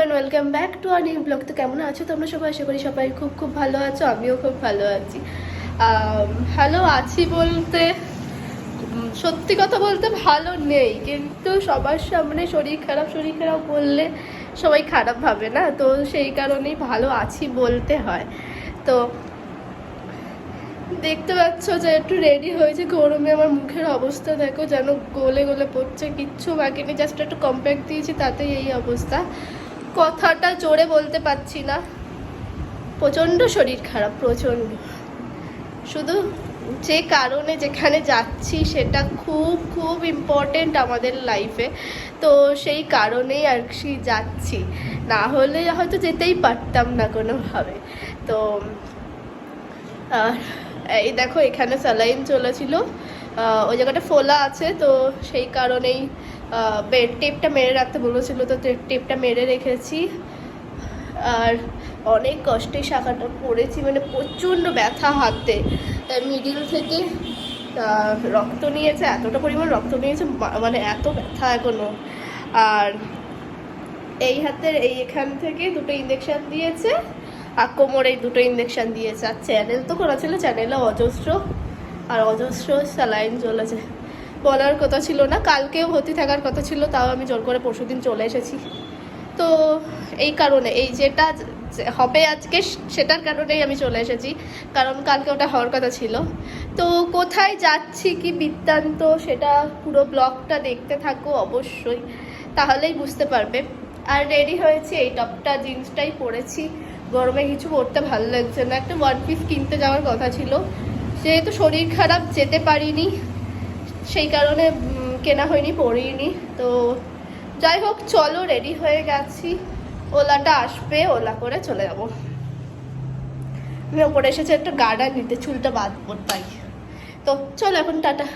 And welcome back to our new blog তো কেমন আছো তোমরা সবাই? আশা করি সবাই খুব খুব ভালো আছো, আমিও খুব ভালো আছি। ভালো আছি বলতে সত্যি কথা বলতে ভালো নেই, কিন্তু সবার সামনে শরীর খারাপ শরীর খারাপ বললে সবাই খারাপ ভাবে না, তো সেই কারণেই ভালো আছি বলতে হয়। তো দেখতে পাচ্ছ যে একটু রেডি হয়েছে, গরমে আমার মুখের অবস্থা দেখো, যেন গলে গলে পড়ছে, কিচ্ছু বাকি জাস্ট একটু কম্প্যাক্ট দিয়েছি, তাতেই এই অবস্থা। কথাটা জোরে বলতে পারছি না। প্রচণ্ড শরীর খারাপ, প্রচণ্ড। শুধু যে কারণে যেখানে যাচ্ছি সেটা খুব খুব ইম্পর্টেন্ট আমাদের লাইফে তো সেই কারণেই আর কি যাচ্ছি। না হলে হয়তো যেতেই পারতাম না কোনোভাবে। তো এই দেখো এখানে স্যালাইন চলেছিল। ওই জায়গাটা ফোলা আছে, তো সেই কারণেই টেপটা মেরে রাখতে বলেছিল, তো টেপটা মেরে রেখেছি। আর অনেক কষ্টে শাখাটা পড়েছি মানে প্রচণ্ড ব্যথা হাতে। মিডিল থেকে রক্ত নিয়েছে, এতটা পরিমাণ রক্ত নিয়েছে মানে এত ব্যথা এখনও। আর এই হাতের এই এখান থেকে দুটো ইঞ্জেকশন দিয়েছে, আর কোমরে এই দুটো ইঞ্জেকশন দিয়েছে। আর চ্যানেল তো করা ছিল চ্যানেলে অজস্র, আর অজস্র স্যালাইন চলেছে বলার কথা ছিল না, কালকেও ভর্তি থাকার কথা ছিল, তাও আমি জোর করে পরশুদিন চলে এসেছি। তো এই কারণে, এই যেটা হবে আজকে সেটার কারণেই আমি চলে এসেছি, কারণ কালকে ওটা হওয়ার কথা ছিল। তো কোথায় যাচ্ছি, কি বৃত্তান্ত, সেটা পুরো ব্লগটা দেখতে থাকো অবশ্যই, তাহলেই বুঝতে পারবে। আর রেডি হয়েছি, এই টপটা, জিন্সটাই পরেছি। গরমে কিছু পরতে ভালো লাগছে না, একটা ওয়ান পিস কিনতে যাওয়ার কথা ছিল। যেহেতু শরীর খারাপ, যেতে পারিনি সেই কারণে কেনা হয়নি পরিনি তো যাই হোক, চলো রেডি হয়ে গেছি। ওলাটা আসবে, ওলা করে চলে যাব। আমি ওপরে এসেছি একটা গার্ডার নিতে চুলটা বাঁধবো তাই তো চলো এখন টাটা।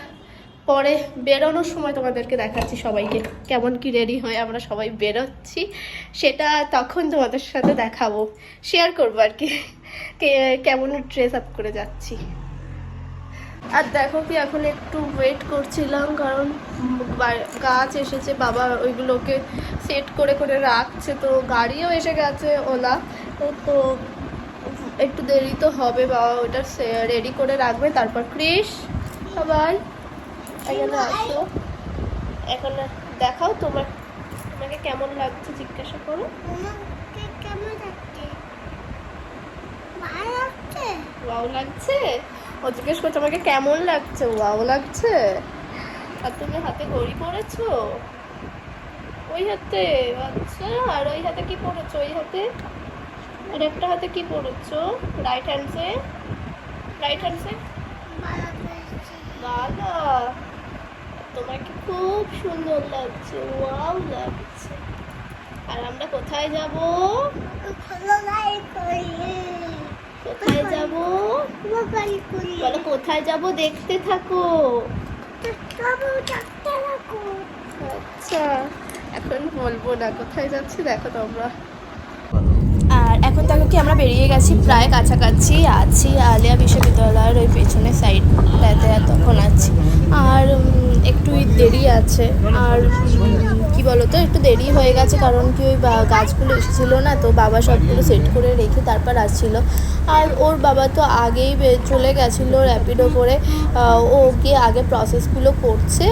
পরে বেরোনোর সময় তোমাদেরকে দেখাচ্ছি সবাইকে কেমন কি রেডি হয়ে, আমরা সবাই বেরোচ্ছি। সেটা তখন তোমাদের সাথে দেখাবো। শেয়ার করব আর কে- কেমন ড্রেস আপ করে যাচ্ছি। আর দেখো কি এখন একটু ওয়েট করছিলাম কারণ গাছ এসেছে বাবা ওইগুলোকে সেট করে করে রাখছে তো গাড়িও এসে গেছে ওলা। তো একটু দেরি তো হবে বাবা ওটা রেডি করে রাখবে তারপর ক্রিস সবাই এখানে আসো। এখন দেখাও তোমার তোমাকে কেমন লাগছে জিজ্ঞাসা করো। কেমন লাগছে? ভালো লাগছে? ও জিজ্ঞেস করছে আমাকে কেমন লাগছে? ওয়াও লাগছে? আর তুমি হাতে ঘড়ি পরেছো? ওই হাতে আচ্ছা আর ওই হাতে কি পরেছো? ওই হাতে, আর একটা হাতে কি পরেছো? রাইট হ্যান্ডসে রাইট হ্যান্ডসে ভালো লাগছে বাবা তোমাকে খুব সুন্দর লাগছে, ওয়াও লাগছে। আর আমরা কোথায় যাব? কোথায় যাব? বলো, কোথায় যাব? দেখতে থাকো। আচ্ছা এখন বলব না, কোথায় যাচ্ছি দেখো তোমরা। আর এখন দেখো কি আমরা বেরিয়ে গেছি? প্রায় কাছাকাছি আছি, আলিয়া বিশ্ববিদ্যালয়ের ওই পেছনের সাইডটাতে তখন আছি। আর একটু দেরি আছে। আর উম, তো একটু দেরি হয়ে গেছে কারণ কি ওই গাছগুলো এসেছিল না তো বাবা সবগুলো সেট করে রেখে তারপর আসছিল। আর ওর বাবা তো আগেই চলে গেছিল র্যাপিডো করে ও গিয়ে আগে প্রসেসগুলো করছে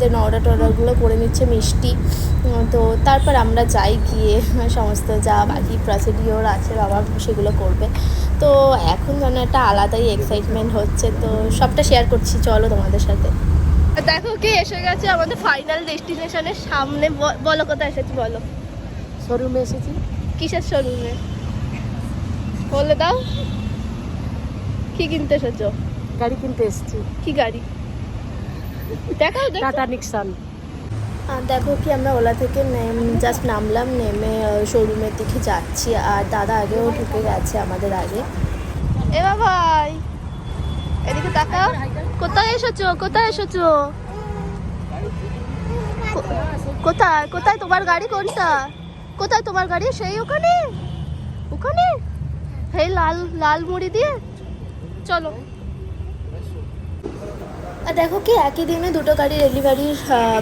দেন অর্ডার টর্ডারগুলো করে নিচ্ছে মিষ্টি। তো তারপর আমরা যাই গিয়ে সমস্ত যা বাকি প্রসিডিওর আছে বাবা সেগুলো করবে। তো এখন যেন একটা আলাদাই এক্সাইটমেন্ট হচ্ছে তো সবটা শেয়ার করছি চলো তোমাদের সাথে। দেখো কি এসে গেছে আমাদের ফাইনাল ডেস্টিনেশনের সামনে ব- বলো কোথায় এসেছি বলো। শোরুমে এসেছি। কিসের শোরুমে? বলে দাও। কি কিনতে এসেছ? গাড়ি কিনতে এসেছি। কি গাড়ি? দেখাও দেখো টাটা নিক্সান। দেখো কি আমরা ওলা থেকে জাস্ট নামলাম নেমে শোরুমের দিকে যাচ্ছি। আর দাদা আগেও ঢুকে গেছে আমাদের আগে। এ ভাই এদিকে তাকাও। কোথায় এসেছ? কোথায় এসেছ? কোথায়? কোথায় তোমার গাড়ি কোনটা? কোথায় তোমার গাড়ি? সেই ওখানে? ওখানে? এই লাল লাল মুড়ি দিয়ে? চলো। আর দেখো কি, একই দিনে দুটো গাড়ি ডেলিভারির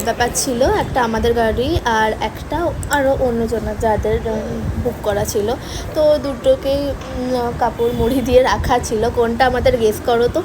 ব্যাপার ছিল। একটা আমাদের গাড়ি আর একটা আরও অন্যজনের যাদের বুক করা ছিল। তো দুটোকেই কাপড় মুড়ি দিয়ে রাখা ছিল। কোনটা আমাদের গেস করো তো?